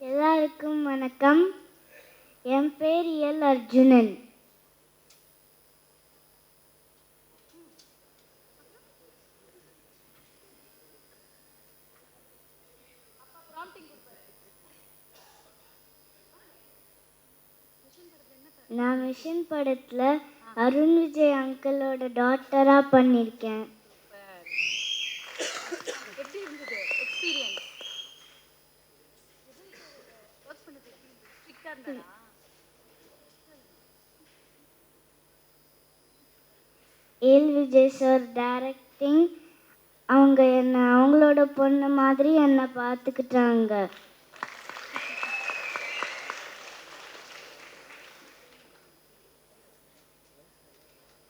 எல்லாருக்கும் வணக்கம். என் பேர் எல் அர்ஜுனன். நான் மிஷன் படத்தில் அருண் விஜய் அங்கிளோட டாட்டராக பண்ணியிருக்கேன் ஏல் விஜய் சார் டைரக்டிங் அவங்க என்னை அவங்களோட பொண்ணு மாதிரி என்னை பார்த்துக்கிட்டாங்க.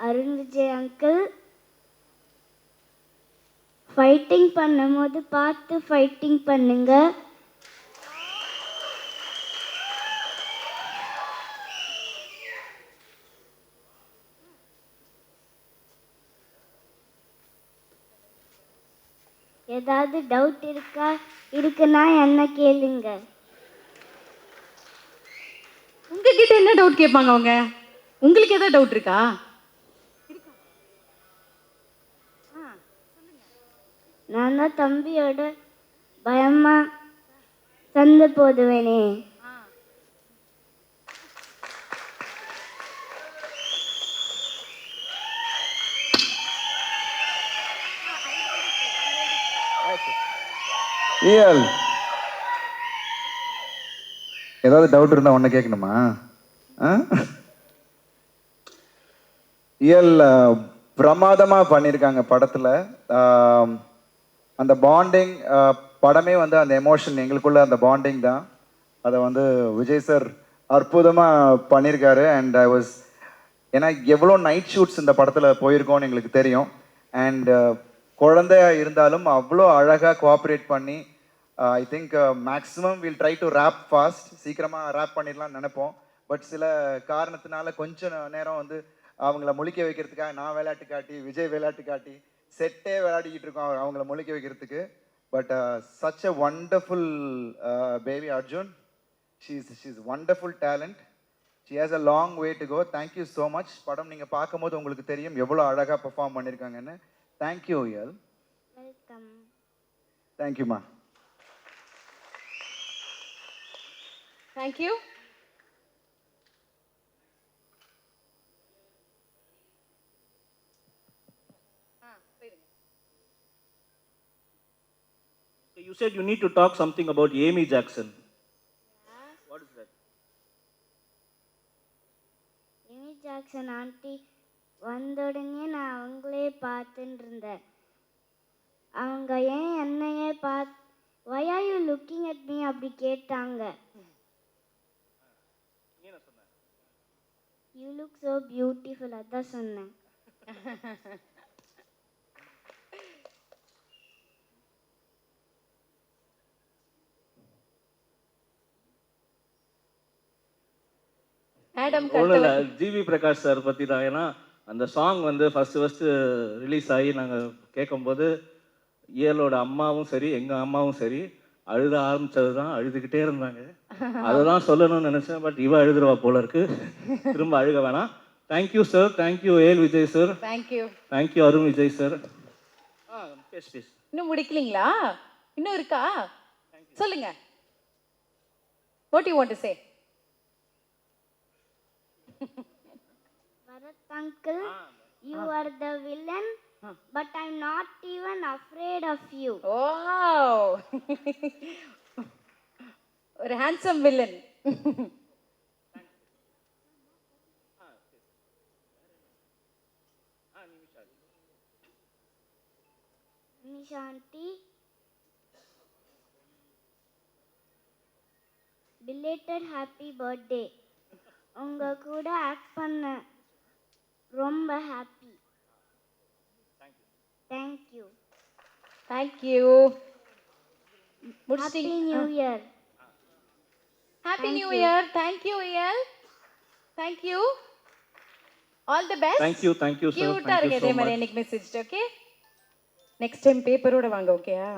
அருண் விஜய் அங்கிள் ஃபைட்டிங் பண்ணும்போது பார்த்து ஃபைட்டிங் பண்ணுங்க. ஏதாவது டவுட் இருக்கா? இருக்குன்னா என்ன கேளுங்க. உங்ககிட்ட என்ன டவுட் கேட்பாங்க அவங்க? உங்களுக்கு ஏதாவது டவுட் இருக்கா? நான் தான் தம்பியோட பயமா சண்டை போடுவேனே. இயல். ஏதாவது டவுட் இருந்தால் ஒன்று கேட்கணுமா ஆ? இயல் பிரமாதமாக பண்ணியிருக்காங்க படத்தில். அந்த பாண்டிங் படமே வந்து அந்த எமோஷன் எங்களுக்குள்ள அந்த பாண்டிங் தான். அதை வந்து விஜய் சார் அற்புதமாக பண்ணியிருக்காரு அண்ட் ஐ வாஸ் ஏன்னா எவ்வளோ நைட் ஷூட்ஸ் இந்த படத்தில் போயிருக்கோன்னு எங்களுக்கு தெரியும். அண்ட் குழந்தையாக இருந்தாலும் அவ்வளோ அழகாக கோஆப்ரேட் பண்ணி I think maximum will try to wrap fast சீக்கிரமாக ரேப் பண்ணிடலாம்னு நினைப்போம். பட் சில காரணத்தினால கொஞ்ச நேரம் வந்து அவங்கள முழிக்க வைக்கிறதுக்காக நான் விளையாட்டு காட்டி விஜய் விளையாட்டு காட்டி செட்டே விளையாடிக்கிட்டு இருக்கோம் அவங்க- அவங்கள முழிக்க வைக்கிறதுக்கு. But such a wonderful baby Arjun she's she's wonderful talent she has a long way to go thank you so much படம் நீங்கள் பார்க்கும்போது உங்களுக்கு தெரியும் எவ்வளோ அழகாக பெர்ஃபார்ம் பண்ணியிருக்காங்கன்னு தேங்க்யூ எல் வெல்கம் தேங்க்யூம்மா thank you You said you need to talk something about Amy Jackson. What is that? Amy Jackson aunty வந்த உடனே நான் அவங்களே பார்த்துட்டு இருந்தேன் அவங்க ஏன் என்னையே பார்த்து why are you looking at me அப்படி கேட்டாங்க யூ லுக் so பியூட்டிஃபுல் அதான் சொன்னேன். மேடம் ஒன்றும் இல்லை ஜிவி பிரகாஷ் சார் பற்றி தான் ஏன்னா அந்த சாங் வந்து ஃபஸ்ட்டு ஃபஸ்ட்டு ரிலீஸ் ஆகி நாங்கள் கேட்கும்போது இயலோட அம்மாவும் சரி எங்கள் அம்மாவும் சரி அழுத ஆரம்பிச்சது தான் அழுதுகிட்டே இருந்தாங்க. அதுதான் சொல்லணும்னு நினச்சேன் பட் இவ அழுதுருவா போல இருக்கு. திரும்ப அழுக வேணாம். Thank you sir thank you AL Vijay sir thank you thank you Arun Vijay sir ஆ பேஸ் பேஸ் இன்னும் முடிக்கலீங்களா? இன்னும் இருக்கா? சொல்லுங்க. What you want to say Bharath uncle you are the villain but I not even afraid of you oh ஒரு handsome villain Nishanthi belated happy birthday உங்க கூட ஆக்ட் பண்ண ரொம்ப happy thank you thank you முடிச்சிட்டீங்க new year happy new year thank you இயல் thank you all the best thank you thank you sir கியூட்டா இருக்கு thank you இதே ஸோ மாதிரி மச் எனக்கு மெசேஜ் ஓகே நெக்ஸ்ட் டைம் பேப்பரோட வாங்க ஓகேயா